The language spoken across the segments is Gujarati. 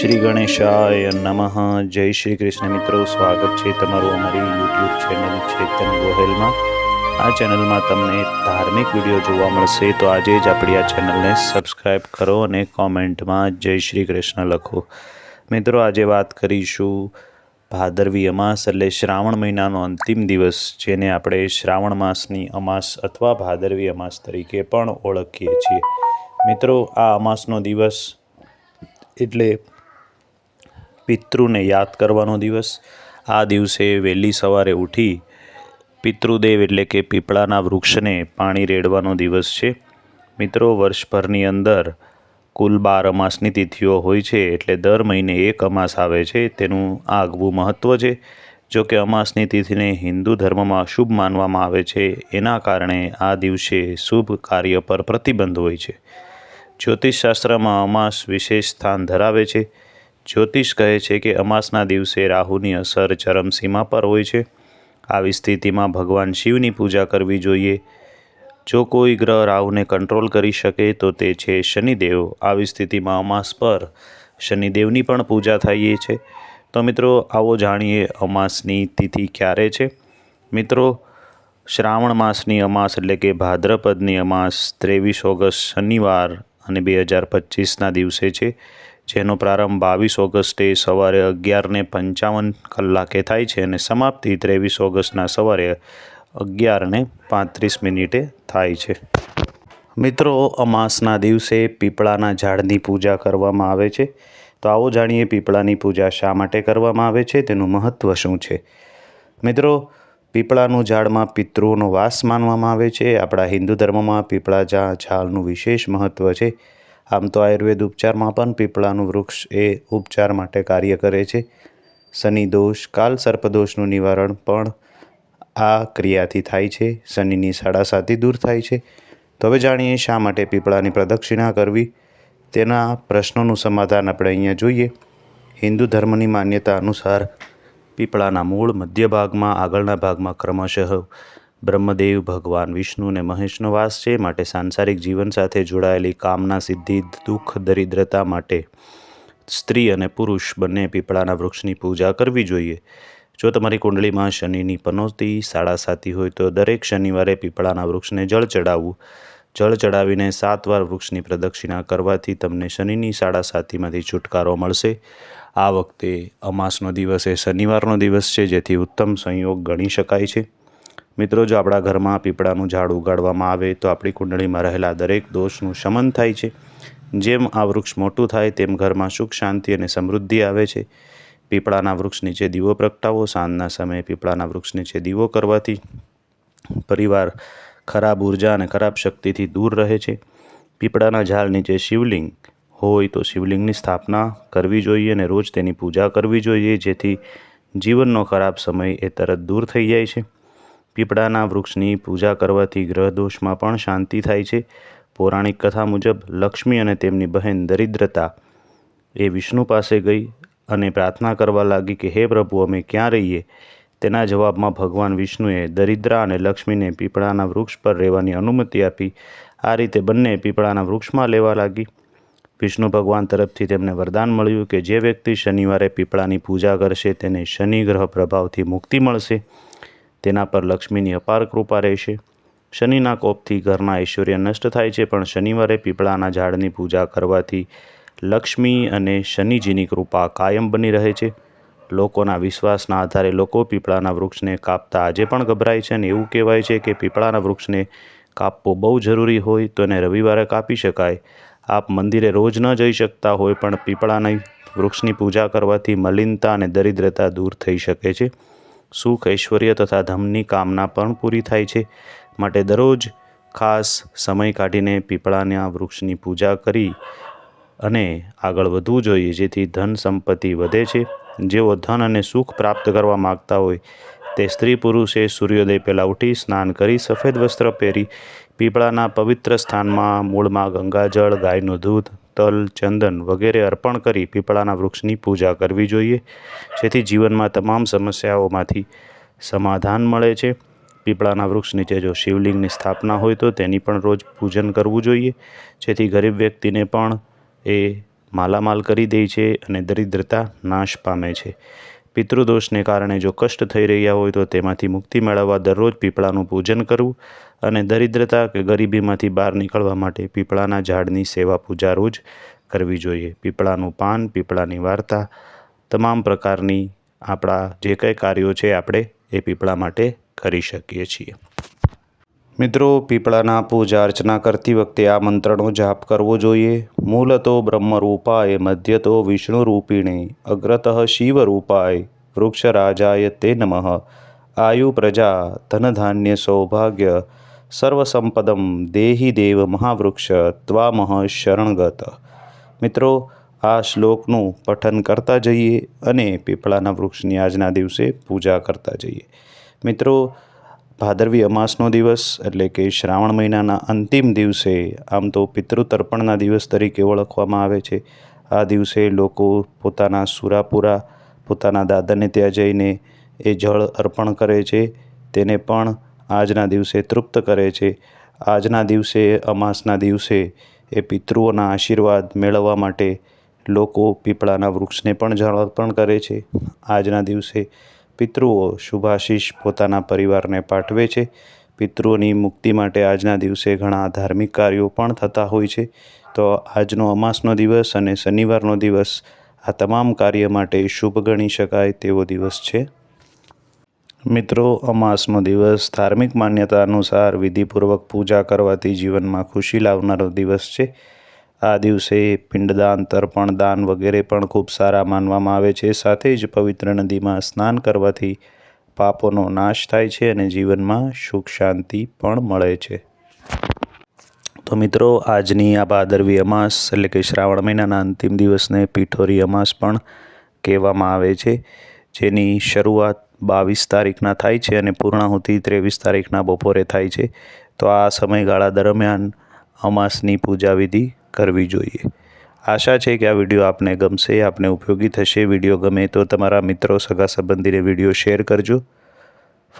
શ્રી ગણેશાય નમઃ. જય શ્રી કૃષ્ણ મિત્રો. સ્વાગત છે તમારું અમારી યુટ્યુબ ચેનલ ચેતન ગોહેલમાં. આ ચેનલમાં તમને ધાર્મિક વીડિયો જોવા મળશે તો આજે જ આપણી આ ચેનલને સબસ્ક્રાઈબ કરો અને કોમેન્ટમાં જય શ્રી કૃષ્ણ લખો. મિત્રો, આજે વાત કરીશું ભાદરવી અમાસ એટલે શ્રાવણ મહિનાનો અંતિમ દિવસ, જેને આપણે શ્રાવણ માસની અમાસ અથવા ભાદરવી અમાસ તરીકે પણ ઓળખીએ છીએ. મિત્રો, આ અમાસનો દિવસ એટલે પિતૃને યાદ કરવાનો દિવસ. આ દિવસે વહેલી સવારે ઉઠી પિતૃદેવ એટલે કે પીપળાના વૃક્ષને પાણી રેડવાનો દિવસ છે. મિત્રો, વર્ષભરની અંદર કુલ બાર અમાસની તિથિઓ હોય છે એટલે દર મહિને એક અમાસ આવે છે. તેનું આગવું મહત્ત્વ છે. જો કે અમાસની તિથિને હિન્દુ ધર્મમાં શુભ માનવામાં આવે છે. એના કારણે આ દિવસે શુભ કાર્ય પર પ્રતિબંધ હોય છે. જ્યોતિષશાસ્ત્રમાં અમાસ વિશેષ સ્થાન ધરાવે છે. જ્યોતિષ કહે છે કે અમાસના દિવસે રાહુની અસર ચરમસીમા પર હોય છે. આવી સ્થિતિમાં ભગવાન શિવની પૂજા કરવી જોઈએ. જો કોઈ ગ્રહ રાહુને કંટ્રોલ કરી શકે તો તે છે શનિદેવ. આવી સ્થિતિમાં અમાસ પર શનિદેવની પણ પૂજા થઈએ છે. તો મિત્રો, આવો જાણીએ અમાસની તિથિ ક્યારે છે? મિત્રો, શ્રાવણ માસની અમાસ એટલે કે ભાદ્રપદની અમાસ ત્રેવીસ ઓગસ્ટ શનિવાર અને બે હજાર પચીસના દિવસે છે. જેનો પ્રારંભ બાવીસ ઓગસ્ટે સવારે અગિયારને પંચાવન કલાકે થાય છે અને સમાપ્તિ ત્રેવીસ ઓગસ્ટના સવારે અગિયારને પાંત્રીસ મિનિટે થાય છે. મિત્રો અમાસના દિવસે પીપળાના ઝાડની પૂજા કરવામાં આવે છે. તો આવો જાણીએ પીપળાની પૂજા શા માટે કરવામાં આવે છે, તેનું મહત્ત્વ શું છે? મિત્રો, પીપળાનું ઝાડમાં પિતૃઓનો વાસ માનવામાં આવે છે. આપણા હિન્દુ ધર્મમાં પીપળા ઝાડનું વિશેષ મહત્ત્વ છે. આમ તો આયુર્વેદ ઉપચારમાં પણ પીપળાનું વૃક્ષ એ ઉપચાર માટે કાર્ય કરે છે. શનિ દોષ કાલ સર્પદોષનું નિવારણ પણ આ ક્રિયાથી થાય છે, શનિની સાડાસાતી દૂર થાય છે. તો હવે જાણીએ શા માટે પીપળાની પ્રદક્ષિણા કરવી? તેના પ્રશ્નોનું સમાધાન આપણે અહીંયા જોઈએ. હિન્દુ ધર્મની માન્યતા અનુસાર પીપળાના મૂળ મધ્ય ભાગમાં, આગળના ભાગમાં ક્રમશઃ બ્રહ્મદેવ, ભગવાન વિષ્ણુ અને મહેશનો વાસ છે. માટે સાંસારિક જીવન સાથે જોડાયેલી કામના સિદ્ધિ, દુઃખ, દરિદ્રતા માટે સ્ત્રી અને પુરુષ બંને પીપળાના વૃક્ષની પૂજા કરવી જોઈએ. જો તમારી કુંડળીમાં શનિની પનોતી, સાડા સાતી હોય તો દરેક શનિવારે પીપળાના વૃક્ષને જળ ચડાવવું. જળ ચડાવીને સાત વાર વૃક્ષની પ્રદક્ષિણા કરવાથી તમને શનિની સાડા સાતીમાંથી છુટકારો મળશે. આ વખતે અમાસનો દિવસ એ શનિવારનો દિવસ છે, જેથી ઉત્તમ સંયોગ ગણી શકાય છે. મિત્રો, જો આપણા ઘરમાં પીપળાનું ઝાડ ઉગાડવામાં આવે તો આપણી કુંડળીમાં રહેલા દરેક દોષનું શમન થાય છે. જેમ આ વૃક્ષ મોટું થાય, તેમ ઘરમાં સુખ, શાંતિ અને સમૃદ્ધિ આવે છે. પીપળાના વૃક્ષ નીચે દીવો પ્રગટાવો, સાંજના સમયે પીપળાના વૃક્ષ નીચે દીવો કરવાથી પરિવાર ખરાબ ઊર્જા અને ખરાબ શક્તિથી દૂર રહે છે. પીપળાના ઝાડ નીચે શિવલિંગ હોય તો શિવલિંગની સ્થાપના કરવી જોઈએ અને રોજ તેની પૂજા કરવી જોઈએ, જેથી જીવનનો ખરાબ સમય એ તરત દૂર થઈ જાય છે. પીપળાના વૃક્ષની પૂજા કરવાથી ગ્રહ દોષમાં પણ શાંતિ થાય છે. પૌરાણિક કથા મુજબ લક્ષ્મી અને તેમની બહેન દરિદ્રતા એ વિષ્ણુ પાસે ગઈ અને પ્રાર્થના કરવા લાગી કે, હે પ્રભુ, અમે ક્યાં રહીએ? તેના જવાબમાં ભગવાન વિષ્ણુએ દરિદ્રા અને લક્ષ્મીને પીપળાના વૃક્ષ પર રહેવાની અનુમતિ આપી. આ રીતે બંને પીપળાના વૃક્ષમાં લેવા લાગી. વિષ્ણુ ભગવાન તરફથી તેમને વરદાન મળ્યું કે, જે વ્યક્તિ શનિવારે પીપળાની પૂજા કરશે, તેને શનિ ગ્રહ પ્રભાવથી મુક્તિ મળશે. તેના પર લક્ષ્મીની અપાર કૃપા રહેશે. શનિના કોપથી ઘરના ઐશ્વર્ય નષ્ટ થાય છે, પણ શનિવારે પીપળાના ઝાડની પૂજા કરવાથી લક્ષ્મી અને શનિજીની કૃપા કાયમ બની રહે છે. લોકોના વિશ્વાસના આધારે લોકો પીપળાના વૃક્ષને કાપતા આજે પણ ગભરાય છે અને એવું કહેવાય છે કે પીપળાના વૃક્ષને કાપવો બહુ જરૂરી હોય તો એને રવિવારે કાપી શકાય. આપ મંદિરે રોજ ન જઈ શકતા હોય પણ પીપળાના વૃક્ષની પૂજા કરવાથી મલિનતા અને દરિદ્રતા દૂર થઈ શકે છે. સુખ, ઐશ્વર્ય તથા ધમની કામના પણ પૂરી થાય છે. માટે દરરોજ ખાસ સમય કાઢીને પીપળાના વૃક્ષની પૂજા કરી અને આગળ વધવું જોઈએ, જેથી ધન સંપત્તિ વધે છે. જેઓ ધન અને સુખ પ્રાપ્ત કરવા માગતા હોય, તે સ્ત્રી પુરુષે સૂર્યોદય પહેલાં ઉઠી સ્નાન કરી સફેદ વસ્ત્ર પહેરી પીપળાના પવિત્ર સ્થાનમાં મૂળમાં ગંગાજળ, ગાયનું દૂધ, તલ, ચંદન વગેરે અર્પણ કરી પીપળાના વૃક્ષની પૂજા કરવી જોઈએ. જેથી જીવનમાં તમામ સમસ્યાઓમાંથી સમાધાન મળે છે. પીપળાના વૃક્ષ નીચે જો શિવલિંગની સ્થાપના હોય તો તેની પણ રોજ પૂજન કરવું જોઈએ. જેથી ગરીબ વ્યક્તિને પણ એ માલામાલ કરી દે છે અને દરિદ્રતા નાશ પામે છે. પિતૃદોષને કારણે જો કષ્ટ થઈ રહ્યા હોય તો તેમાંથી મુક્તિ મેળવવા દરરોજ પીપળાનું પૂજન કરવું અને દરિદ્રતા કે ગરીબીમાંથી બહાર નીકળવા માટે પીપળાના ઝાડની સેવા પૂજા રોજ કરવી જોઈએ. પીપળાનું પાન, પીપળાની વાર્તા, તમામ પ્રકારની આપણા જે કંઈ કાર્યો છે આપણે એ પીપળા માટે કરી શકીએ છીએ. મિત્રો, પીપળાના પૂજા અર્ચના કરતી વખતે આ મંત્રનો જાપ કરવો જોઈએ. મૂલતો બ્રહ્મરૂપાય મધ્યતો વિષ્ણુરૂપિણે, અગ્રતઃ શિવરૂપાય, વૃક્ષરાજાય તે નમઃ. આયુ પ્રજા, ધનધાન્ય સૌભાગ્ય, સર્વસંપદમ, દેહી દેવ મહાવૃક્ષ, ત્વામહ શરણગત. મિત્રો, આ શ્લોકનું પઠન કરતા જઈએ અને પીપળાના વૃક્ષની આજના દિવસે પૂજા કરતા જઈએ. મિત્રો ભાદરવી અમાસનો દિવસ એટલે કે શ્રાવણ મહિનાના અંતિમ દિવસે, આમ તો પિતૃતર્પણના દિવસ તરીકે ઓળખવામાં આવે છે. આ દિવસે લોકો પોતાના સુરાપુરા, પોતાના દાદાને ત્યાં જઈને એ જળ અર્પણ કરે છે. તેને પણ આજના દિવસે તૃપ્ત કરે છે. આજના દિવસે, અમાસના દિવસે એ પિતૃઓના આશીર્વાદ મેળવવા માટે લોકો પીપળાના વૃક્ષને પણ જળ અર્પણ કરે છે. આજના દિવસે પિતૃઓ શુભાશીષ પોતાના પરિવારને પાઠવે છે. પિતૃઓની મુક્તિ માટે આજના દિવસે ઘણા ધાર્મિક કાર્યો પણ થતા હોય છે. તો આજનો અમાસનો દિવસ અને શનિવારનો દિવસ આ તમામ કાર્ય માટે શુભ ગણી શકાય તેવો દિવસ છે. મિત્રો, અમાસનો દિવસ ધાર્મિક માન્યતા અનુસાર વિધિપૂર્વક પૂજા કરવાથી જીવનમાં ખુશી લાવનારો દિવસ છે. આ દિવસે પિંડદાન તર્પણ દાન વગેરે પણ ખૂબ સારા માનવામાં આવે છે. સાથે જ પવિત્ર નદીમાં સ્નાન કરવાથી પાપોનો નાશ થાય છે અને જીવનમાં સુખ શાંતિ પણ મળે છે. તો મિત્રો, આજની આ ભાદરવી અમાસ એટલે કે શ્રાવણ મહિનાના અંતિમ દિવસને પીઠોરી અમાસ પણ કહેવામાં આવે છે, જેની શરૂઆત બાવીસ તારીખના થાય છે અને પૂર્ણાહુતિ ત્રેવીસ તારીખના બપોરે થાય છે. તો આ સમયગાળા દરમિયાન અમાસની પૂજા વિધિ કરવી જોઈએ. આશા છે કે આ વીડિયો આપને ગમશે, આપને ઉપયોગી થશે. વીડિયો ગમે તો તમારા મિત્રો, સગા સંબંધીને વીડિયો શેર કરજો.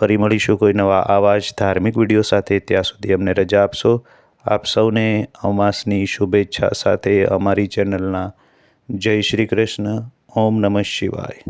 ફરી મળીશું કોઈ નવા આવા જ ધાર્મિક વીડિયો સાથે. ત્યાં સુધી અમને રજા આપશો. આપ સૌને અમાસની શુભેચ્છા સાથે અમારી ચેનલના જય શ્રી કૃષ્ણ. ઓમ નમઃ શિવાય.